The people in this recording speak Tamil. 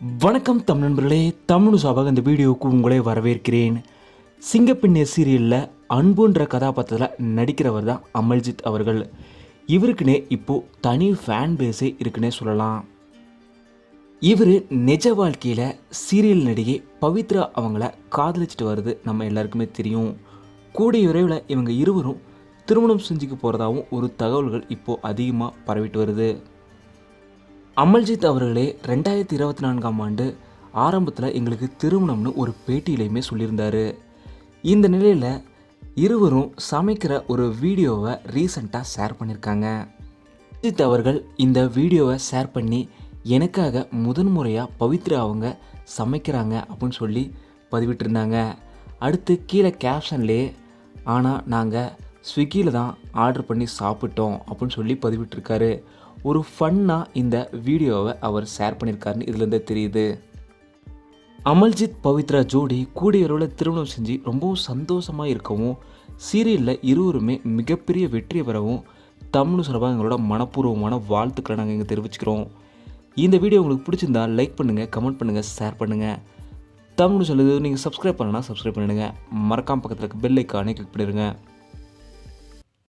வணக்கம் தமிழ் நண்பர்களே தமிழ் சாபாக இந்த வீடியோவுக்கு உங்களை வரவேற்கிறேன். சிங்கப்பெண்ணே சீரியலில் அன்புன்ற கதாபாத்திரத்தில் நடிக்கிறவர் தான் அமல்ஜித் அவர்கள். இவருக்குனே இப்போது தனி ஃபேன் பேஸே இருக்குன்னே சொல்லலாம். இவர் நிஜ வாழ்க்கையில் சீரியல் நடிகை பவித்ரா அவங்கள காதலிச்சிட்டு வருது நம்ம எல்லாருக்குமே தெரியும். கூடிய விரைவில் இவங்க இருவரும் திருமணம் செஞ்சுக்க போகிறதாவும் ஒரு தகவல்கள் இப்போது அதிகமாக பரவிட்டு வருது. அமல்ஜித் அவர்களே ரெண்டாயிரத்தி இருபத்தி நான்காம் ஆண்டு ஆரம்பத்தில் எங்களுக்கு திருமணம்னு ஒரு பேட்டியிலையுமே சொல்லியிருந்தார். இந்த நிலையில் இருவரும் சமைக்கிற ஒரு வீடியோவை ரீசண்டாக ஷேர் பண்ணியிருக்காங்க அஜித் அவர்கள் இந்த வீடியோவை ஷேர் பண்ணி எனக்காக முதன்முறையாக பவித்ரா அவங்க சமைக்கிறாங்க அப்படின்னு சொல்லி பதிவிட்டிருந்தாங்க. அடுத்து கீழே கேப்ஷன்லேயே ஆனால் நாங்கள் ஸ்விக்கியில் தான் ஆர்டர் பண்ணி சாப்பிட்டோம் அப்படின்னு சொல்லி பதிவிட்டிருக்காரு. ஒரு ஃபன்னாக இந்த வீடியோவை அவர் ஷேர் பண்ணியிருக்காருன்னு இதுலேருந்தே தெரியுது. அமல்ஜித் பவித்ரா ஜோடி கூடிய திருமணம் செஞ்சு ரொம்பவும் சந்தோஷமாக இருக்கவும் சீரியலில் இருவருமே மிகப்பெரிய வெற்றி பெறவும் தமிழ் சார்பாக எங்களோட மனப்பூர்வமான வாழ்த்துக்களை நாங்கள் இங்கே தெரிவிச்சுக்கிறோம். இந்த வீடியோ உங்களுக்கு பிடிச்சிருந்தா லைக் பண்ணுங்கள் கமெண்ட் பண்ணுங்கள் ஷேர் பண்ணுங்கள் தமிழ் சொல்லுது நீங்கள் சப்ஸ்கிரைப் பண்ணலன்னா சப்ஸ்கிரைப் பண்ணிடுங்க. மறக்காம பக்கத்தில் இருக்க பெல் ஐக்கானே கிளிக் பண்ணிடுங்க.